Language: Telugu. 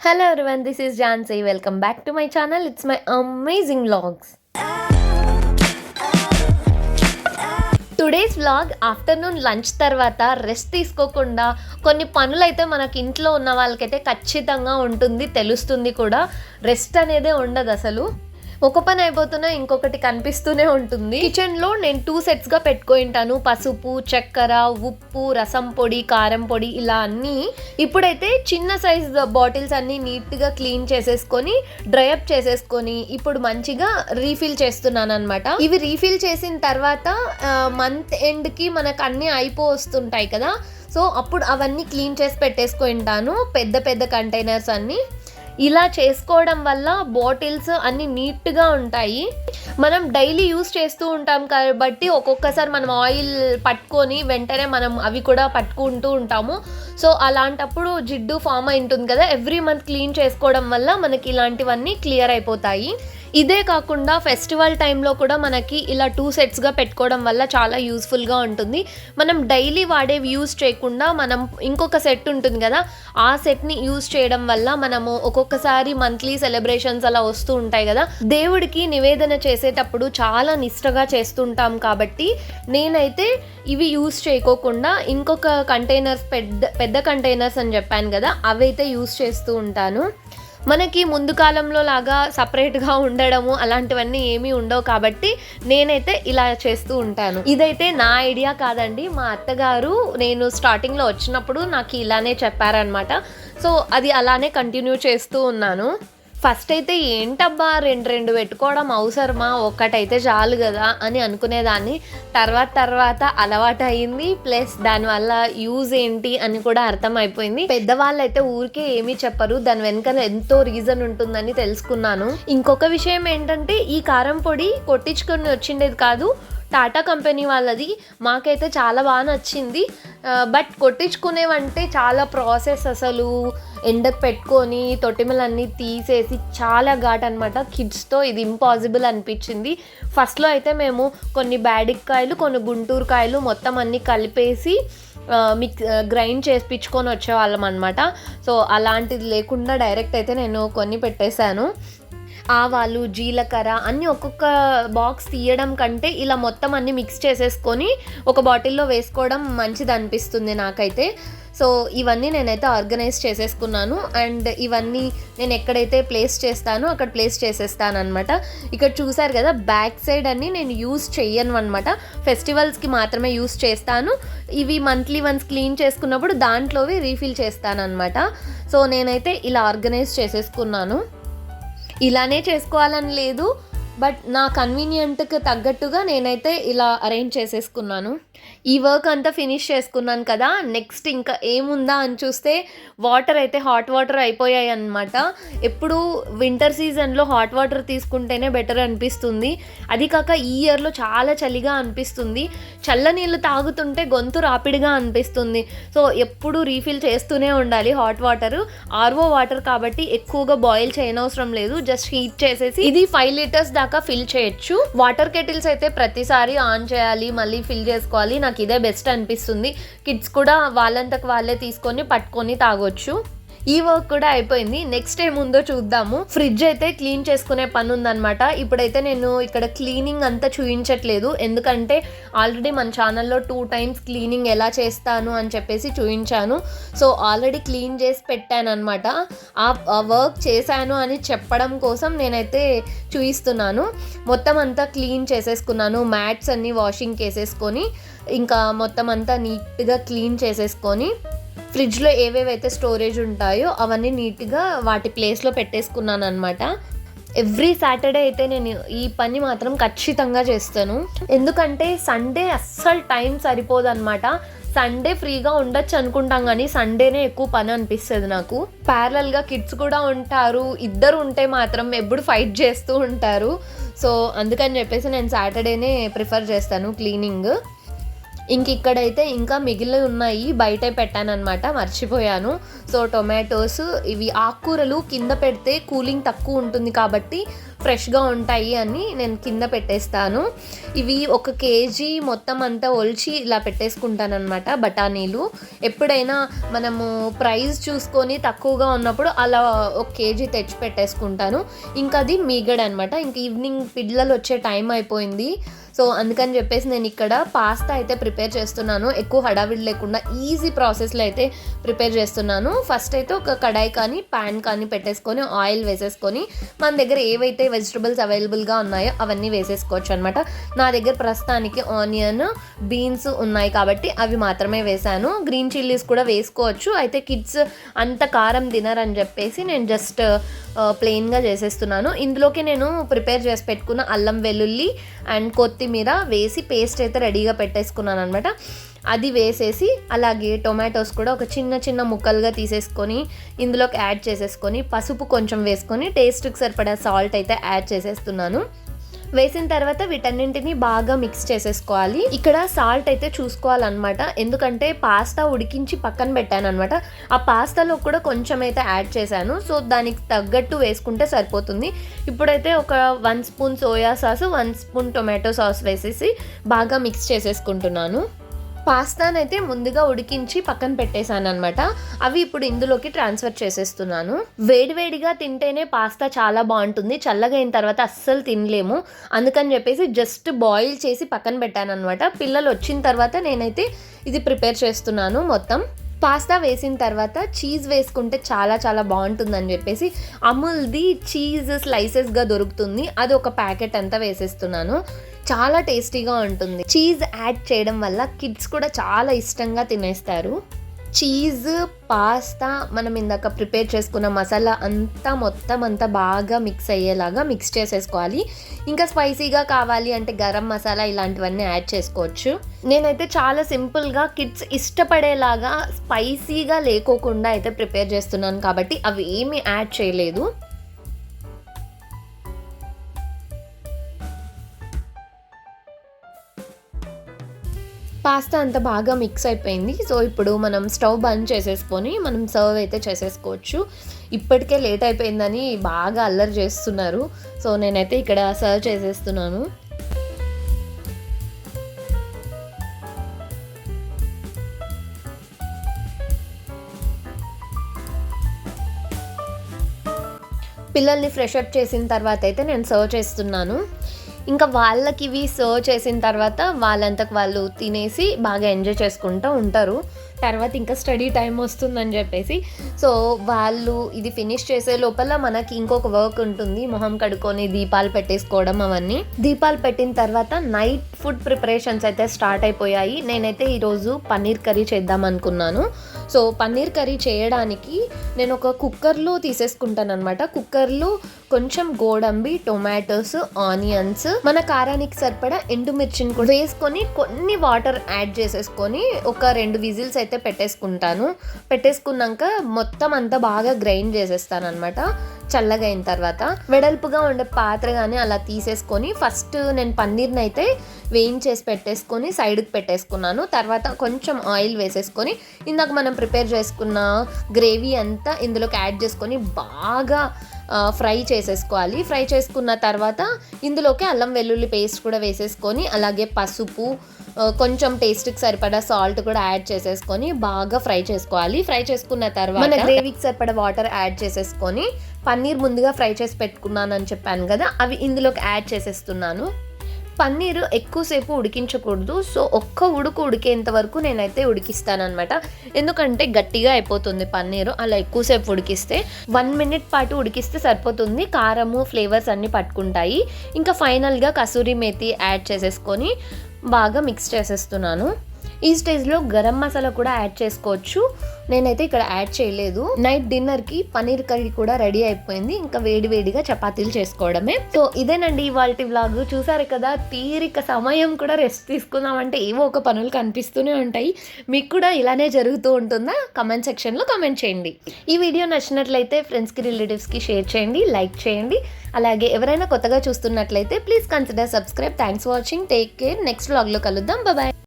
Hello everyone this is Jhansi welcome back to my channel it's my amazing vlogs today's vlog afternoon lunch తర్వాత రెస్ట్ తీసుకోకుండా కొన్ని పనులైతే మనకి ఇంట్లో ఉన్న వాళ్ళకైతే ఖచ్చితంగా ఉంటుంది తెలుస్తుంది కూడా. రెస్ట్ అనేదే ఉండదు అసలు ఒక పని అయిపోతున్నా ఇంకొకటి కనిపిస్తూనే ఉంటుంది. కిచెన్లో నేను టూ సెట్స్గా పెట్టుకుంటాను. పసుపు చక్కెర ఉప్పు రసం పొడి కారం పొడి ఇలా అన్నీ. ఇప్పుడైతే చిన్న సైజ్ బాటిల్స్ అన్నీ నీట్గా క్లీన్ చేసేసుకొని డ్రై అప్ చేసేసుకొని ఇప్పుడు మంచిగా రీఫిల్ చేస్తున్నాను అనమాట ఇవి రీఫిల్ చేసిన తర్వాత మంత్ ఎండ్కి మనకు అన్నీ అయిపో వస్తుంటాయి కదా. సో అప్పుడు అవన్నీ క్లీన్ చేసి పెట్టేసుకుంటాను. పెద్ద పెద్ద కంటైనర్స్ అన్నీ. ఇలా చేసుకోవడం వల్ల బాటిల్స్ అన్ని నీట్గా ఉంటాయి. మనం డైలీ యూస్ చేస్తూ ఉంటాం కాబట్టి ఒక్కొక్కసారి మనం ఆయిల్ పట్టుకొని వెంటనే మనం అవి కూడా పట్టుకుంటూ ఉంటాము. సో అలాంటప్పుడు జిడ్డు ఫామ్ అయి ఉంటుంది కదా ఎవ్రీ మంత్ క్లీన్ చేసుకోవడం వల్ల మనకి ఇలాంటివన్నీ క్లియర్ అయిపోతాయి. ఇదే కాకుండా ఫెస్టివల్ టైంలో కూడా మనకి ఇలా టూ సెట్స్గా పెట్టుకోవడం వల్ల చాలా యూస్ఫుల్గా ఉంటుంది. మనం డైలీ వాడేవి యూస్ చేయకుండా మనం ఇంకొక సెట్ ఉంటుంది కదా ఆ సెట్ని యూస్ చేయడం వల్ల మనము ఒక్కొక్కసారి మంత్లీ సెలబ్రేషన్స్ అలా వస్తూ ఉంటాయి కదా. దేవుడికి నివేదన చేసేటప్పుడు చాలా నిష్టగా చేస్తుంటాం కాబట్టి నేనైతే ఇవి యూస్ చేయకోకుండా ఇంకొక కంటైనర్స్ పెద్ద పెద్ద కంటైనర్స్ అని చెప్పాను కదా అవైతే యూస్ చేస్తూ ఉంటాను. మనకి ముందు కాలంలో లాగా సపరేట్గా ఉండడము అలాంటివన్నీ ఏమీ ఉండవు కాబట్టి నేనైతే ఇలా చేస్తూ ఉంటాను. ఇదైతే నా ఐడియా కాదండి. మా అత్తగారు నేను స్టార్టింగ్లో వచ్చినప్పుడు నాకు ఇలానే చెప్పారనమాట సో అది అలానే కంటిన్యూ చేస్తూ ఉన్నాను. ఫస్ట్ అయితే ఏంటబ్బా రెండు రెండు పెట్టుకోవడం అవసరమా? ఒక్కటైతే చాలు కదా అని అనుకునేదాన్ని. తర్వాత తర్వాత అలవాటు అయింది ప్లస్ దానివల్ల యూజ్ ఏంటి అని కూడా అర్థమైపోయింది. పెద్దవాళ్ళు అయితే ఊరికే ఏమీ చెప్పరు. దాని వెనుక ఎంతో రీజన్ ఉంటుందని తెలుసుకున్నాను. ఇంకొక విషయం ఏంటంటే ఈ కారం పొడి కొట్టించుకొని వచ్చిండేది కాదు. టాటా కంపెనీ వాళ్ళది. మాకైతే చాలా బాగా నచ్చింది. బట్ కొట్టించుకునేవంటే చాలా ప్రాసెస్ అసలు. ఎండకు పెట్టుకొని తొట్టిమలన్నీ తీసేసి చాలా ఘాట్ అనమాట కిడ్స్తో ఇది ఇంపాసిబుల్ అనిపించింది. ఫస్ట్లో అయితే మేము కొన్ని బ్యాడిక్కాయలు కొన్ని గుంటూరు కాయలు మొత్తం అన్నీ కలిపేసి మిక్ గ్రైండ్ చేసిపించుకొని వచ్చేవాళ్ళం అనమాట సో అలాంటిది లేకుండా డైరెక్ట్ అయితే నేను కొన్ని పెట్టేశాను. ఆవాలు జీలకర్ర అన్నీ ఒక్కొక్క బాక్స్ తీయడం కంటే ఇలా మొత్తం అన్ని మిక్స్ చేసేసుకొని ఒక బాటిల్లో వేసుకోవడం మంచిది అనిపిస్తుంది నాకైతే. సో ఇవన్నీ నేనైతే ఆర్గనైజ్ చేసేసుకున్నాను. అండ్ ఇవన్నీ నేను ఎక్కడైతే ప్లేస్ చేస్తానో అక్కడ ప్లేస్ చేసేస్తాను అనమాట ఇక్కడ చూసారు కదా బ్యాక్ సైడ్ అన్ని నేను యూస్ చెయ్యను అనమాట ఫెస్టివల్స్కి మాత్రమే యూస్ చేస్తాను. ఇవి మంత్లీ వన్స్ క్లీన్ చేసుకున్నప్పుడు దాంట్లోవి రీఫిల్ చేస్తాను అనమాట సో నేనైతే ఇలా ఆర్గనైజ్ చేసేసుకున్నాను. ఇలానే చేసుకోవాలని లేదు. బట్ నా కన్వీనియంట్కి తగ్గట్టుగా నేనైతే ఇలా అరేంజ్ చేసేసుకున్నాను. ఈ వర్క్ అంతా ఫినిష్ చేసుకున్నాను కదా నెక్స్ట్ ఇంకా ఏముందా అని చూస్తే వాటర్ అయితే హాట్ వాటర్ అయిపోయాయి అనమాట ఎప్పుడు వింటర్ సీజన్లో హాట్ వాటర్ తీసుకుంటేనే బెటర్ అనిపిస్తుంది. అది కాక ఈ ఇయర్లో చాలా చలిగా అనిపిస్తుంది. చల్ల నీళ్ళు తాగుతుంటే గొంతు రాపిడిగా అనిపిస్తుంది. సో ఎప్పుడు రీఫిల్ చేస్తూనే ఉండాలి హాట్ వాటర్. ఆర్వో వాటర్ కాబట్టి ఎక్కువగా బాయిల్ చేయనవసరం లేదు. జస్ట్ హీట్ చేసేసి ఇది ఫైవ్ లీటర్స్ దాకా ఫిల్ చేయొచ్చు. వాటర్ కెటిల్స్ అయితే ప్రతిసారి ఆన్ చేయాలి మళ్ళీ ఫిల్ చేసుకోవాలి. నాకు ఇదే బెస్ట్ అనిపిస్తుంది. కిడ్స్ కూడా వాళ్ళంతకు వాళ్ళే తీసుకొని పట్టుకొని తాగొచ్చు. ఈ వర్క్ కూడా అయిపోయింది. నెక్స్ట్ ఏముందో చూద్దాము. ఫ్రిడ్జ్ అయితే క్లీన్ చేసుకునే పని ఉందన్నమాట ఇప్పుడైతే నేను ఇక్కడ క్లీనింగ్ అంతా చూపించట్లేదు ఎందుకంటే ఆల్రెడీ మన ఛానల్లో టూ టైమ్స్ క్లీనింగ్ ఎలా చేస్తాను అని చెప్పేసి చూపించాను సో ఆల్రెడీ క్లీన్ చేసి పెట్టాను అనమాట ఆ వర్క్ చేశాను అని చెప్పడం కోసం నేనైతే చూపిస్తున్నాను మొత్తం అంతా క్లీన్ చేసేసుకున్నాను. మ్యాట్స్ అన్నీ వాషింగ్ వేసేసుకొని ఇంకా మొత్తం అంతా నీట్గా క్లీన్ చేసేసుకొని. ఫ్రిడ్జ్లో ఏవేవైతే స్టోరేజ్ ఉంటాయో అవన్నీ నీట్గా వాటి ప్లేస్లో పెట్టేసుకున్నాను అనమాట ఎవ్రీ సాటర్డే అయితే నేను ఈ పని మాత్రం ఖచ్చితంగా చేస్తాను. ఎందుకంటే సండే అస్సలు టైం సరిపోదు అనమాట సండే ఫ్రీగా ఉండొచ్చు అనుకుంటాం కానీ సండేనే ఎక్కువ పని అనిపిస్తుంది నాకు. ప్యారలల్గా కిడ్స్ కూడా ఉంటారు. ఇద్దరు ఉంటే మాత్రం ఎప్పుడు ఫైట్ చేస్తూ ఉంటారు. సో అందుకని చెప్పేసి నేను సాటర్డేనే ప్రిఫర్ చేస్తాను క్లీనింగ్. ఇంక ఇక్కడైతే ఇంకా మిగిలి ఉన్నాయి బయటే పెట్టానమాట మర్చిపోయాను. సో టొమాటోస్ ఇవి ఆకుకూరలు కింద పెడితే కూలింగ్ తక్కువ ఉంటుంది కాబట్టి ఫ్రెష్గా ఉంటాయి అని నేను కింద పెట్టేస్తాను. ఇవి ఒక కేజీ మొత్తం అంతా ఒలిచి ఇలా పెట్టేసుకుంటానమాట బఠానీలు. ఎప్పుడైనా మనము ప్రైస్ చూసుకొని తక్కువగా ఉన్నప్పుడు అలా ఒక కేజీ తెచ్చి పెట్టేసుకుంటాను. ఇంకా అది మీగడ అనమాట ఇంక ఈవినింగ్ పిల్లలు వచ్చే టైం అయిపోయింది. సో అందుకని చెప్పేసి నేను ఇక్కడ పాస్తా అయితే ప్రిపేర్ చేస్తున్నాను. ఎక్కువ హడావిడి లేకుండా ఈజీ ప్రాసెస్లో అయితే ప్రిపేర్ చేస్తున్నాను. ఫస్ట్ అయితే ఒక కడాయి కానీ ప్యాన్ కానీ పెట్టేసుకొని ఆయిల్ వేసేసుకొని మన దగ్గర ఏవైతే వెజిటబుల్స్ అవైలబుల్గా ఉన్నాయో అవన్నీ వేసేసుకోవచ్చు అనమాట నా దగ్గర ప్రస్తుతానికి ఆనియన్ బీన్స్ ఉన్నాయి కాబట్టి అవి మాత్రమే వేశాను. గ్రీన్ చిల్లీస్ కూడా వేసుకోవచ్చు. అయితే కిడ్స్ అంత కారం తినరని చెప్పేసి నేను జస్ట్ ప్లెయిన్గా చేసేస్తున్నాను. ఇందులోకి నేను ప్రిపేర్ చేసి పెట్టుకున్న అల్లం వెల్లుల్లి అండ్ కొత్తిమీర వేసి పేస్ట్ అయితే రెడీగా పెట్టేసుకున్నాను అనమాట అది వేసేసి అలాగే టొమాటోస్ కూడా ఒక చిన్న చిన్న ముక్కలుగా తీసేసుకొని ఇందులోకి యాడ్ చేసేసుకొని పసుపు కొంచెం వేసుకొని టేస్ట్కి సరిపడా సాల్ట్ అయితే యాడ్ చేసేస్తున్నాను. వేసిన తర్వాత వీటన్నింటిని బాగా మిక్స్ చేసేసుకోవాలి. ఇక్కడ సాల్ట్ అయితే చూసుకోవాలన్నమాట. ఎందుకంటే పాస్తా ఉడికించి పక్కన పెట్టాను అనమాట ఆ పాస్తాలో కూడా కొంచెం అయితే యాడ్ చేశాను. సో దానికి తగ్గట్టు వేసుకుంటే సరిపోతుంది. ఇప్పుడైతే ఒక one spoon soya sauce one spoon tomato sauce వేసేసి బాగా మిక్స్ చేసేసుకుంటున్నాను. పాస్తానైతే ముందుగా ఉడికించి పక్కన పెట్టేశాను అనమాట అవి ఇప్పుడు ఇందులోకి ట్రాన్స్ఫర్ చేసేస్తున్నాను. వేడివేడిగా తింటేనే పాస్తా చాలా బాగుంటుంది. చల్లగా అయిన తర్వాత అస్సలు తినలేము. అందుకని చెప్పేసి జస్ట్ బాయిల్ చేసి పక్కన పెట్టాను అనమాట పిల్లలు వచ్చిన తర్వాత నేనైతే ఇది ప్రిపేర్ చేస్తున్నాను మొత్తం. పాస్తా వేసిన తర్వాత చీజ్ వేసుకుంటే చాలా చాలా బాగుంటుందని చెప్పేసి అమూల్ది చీజ్ స్లైసెస్గా దొరుకుతుంది. అది ఒక ప్యాకెట్ అంతా వేసేస్తున్నాను. చాలా టేస్టీగా ఉంటుంది. చీజ్ యాడ్ చేయడం వల్ల కిడ్స్ కూడా చాలా ఇష్టంగా తినేస్తారు. చీజ్ పాస్తా మనం ఇందాక ప్రిపేర్ చేసుకున్న మసాలా అంతా మొత్తం అంతా బాగా మిక్స్ అయ్యేలాగా మిక్స్ చేసేసుకోవాలి. ఇంకా స్పైసీగా కావాలి అంటే గరం మసాలా ఇలాంటివన్నీ యాడ్ చేసుకోవచ్చు. నేనైతే చాలా సింపుల్గా కిడ్స్ ఇష్టపడేలాగా స్పైసీగా లేకోకుండా అయితే ప్రిపేర్ చేస్తున్నాను కాబట్టి అవి ఏమీ యాడ్ చేయలేదు. పాస్తా అంత బాగా మిక్స్ అయిపోయింది. సో ఇప్పుడు మనం స్టవ్ బంద్ చేసేసుకొని మనం సర్వ్ అయితే చేసేసుకోవచ్చు. ఇప్పటికే లేట్ అయిపోయిందని బాగా అల్లరి చేస్తున్నారు. సో నేనైతే ఇక్కడ సర్వ్ చేసేస్తున్నాను. పిల్లల్ని ఫ్రెష్ అప్ చేసిన తర్వాత అయితే నేను సర్వ్ చేస్తున్నాను. ఇంకా వాళ్ళకి ఇవి సర్వ్ చేసిన తర్వాత వాళ్ళంతకు వాళ్ళు తినేసి బాగా ఎంజాయ్ చేసుకుంటూ ఉంటారు. తర్వాత ఇంకా స్టడీ టైం వస్తుందని చెప్పేసి. సో వాళ్ళు ఇది ఫినిష్ చేసే లోపల మనకి ఇంకొక వర్క్ ఉంటుంది. మొహం కడుక్కొని దీపాలు పెట్టేసుకోవడం అవన్నీ. దీపాలు పెట్టిన తర్వాత నైట్ ఫుడ్ ప్రిపరేషన్స్ అయితే స్టార్ట్ అయిపోయాయి. నేనైతే ఈరోజు పన్నీర్ కర్రీ చేద్దాం అనుకున్నాను. సో పన్నీర్ కర్రీ చేయడానికి నేను ఒక కుక్కర్లో తీసేసుకుంటాను అనమాట కుక్కర్లో కొంచెం గోడంబి టొమాటోస్ ఆనియన్స్. మన కారానికి సరిపడా ఎండుమిర్చిని కూడా వేసుకొని కొన్ని వాటర్ యాడ్ చేసేసుకొని ఒక రెండు విజిల్స్ అయితే పెట్టేసుకుంటాను. పెట్టేసుకున్నాక మొత్తం అంతా బాగా గ్రైండ్ చేసేస్తాను అనమాట చల్లగా అయిన తర్వాత వెడల్పుగా ఉండే పాత్ర కానీ అలా తీసేసుకొని ఫస్ట్ నేను పన్నీర్ని అయితే వేయించేసి పెట్టేసుకొని సైడ్కి పెట్టేసుకున్నాను. తర్వాత కొంచెం ఆయిల్ వేసేసుకొని ఇందాక మనం ప్రిపేర్ చేసుకున్న గ్రేవీ అంతా ఇందులోకి యాడ్ చేసుకొని బాగా ఫ్రై చేసేసుకోవాలి. ఫ్రై చేసుకున్న తర్వాత ఇందులోకి అల్లం వెల్లుల్లి పేస్ట్ కూడా వేసేసుకొని అలాగే పసుపు కొంచెం టేస్ట్కి సరిపడా సాల్ట్ కూడా యాడ్ చేసేసుకొని బాగా ఫ్రై చేసుకోవాలి. ఫ్రై చేసుకున్న తర్వాత మన గ్రేవీకి సరిపడా వాటర్ యాడ్ చేసేసుకొని పన్నీర్ ముందుగా ఫ్రై చేసి పెట్టుకున్నాను అని చెప్పాను కదా అవి ఇందులోకి యాడ్ చేసేస్తున్నాను. పన్నీరు ఎక్కువసేపు ఉడికించకూడదు. సో ఒక్క ఉడుకు ఉడికేంత వరకు నేనైతే ఉడికిస్తానమాట ఎందుకంటే గట్టిగా అయిపోతుంది పన్నీరు. అలా ఎక్కువసేపు ఉడికిస్తే వన్ మినిట్ పాటు ఉడికిస్తే సరిపోతుంది. కారము ఫ్లేవర్స్ అన్నీ పట్టుకుంటాయి. ఇంకా ఫైనల్గా కసూరి మేతి యాడ్ చేసేసుకొని బాగా మిక్స్ చేసేస్తున్నాను. ఈ స్టేజ్లో గరం మసాలా కూడా యాడ్ చేసుకోవచ్చు. నేనైతే ఇక్కడ యాడ్ చేయలేదు. నైట్ డిన్నర్కి పనీర్ కర్రీ కూడా రెడీ అయిపోయింది. ఇంకా వేడి వేడిగా చపాతీలు చేసుకోవడమే. సో ఇదేనండి ఇవాళ వ్లాగ్. చూసారు కదా? తీరిక సమయం కూడా రెస్ట్ తీసుకుందామంటే ఏవో ఒక పనులు కనిపిస్తూనే ఉంటాయి. మీకు కూడా ఇలానే జరుగుతూ ఉంటుందా? కమెంట్ సెక్షన్లో కమెంట్ చేయండి. ఈ వీడియో నచ్చినట్లయితే ఫ్రెండ్స్కి రిలేటివ్స్కి షేర్ చేయండి లైక్ చేయండి. అలాగే ఎవరైనా కొత్తగా చూస్తున్నట్లయితే please consider subscribe. Thanks watching. Take care. Next వ్లాగ్లో కలుద్దాం. బాయ్.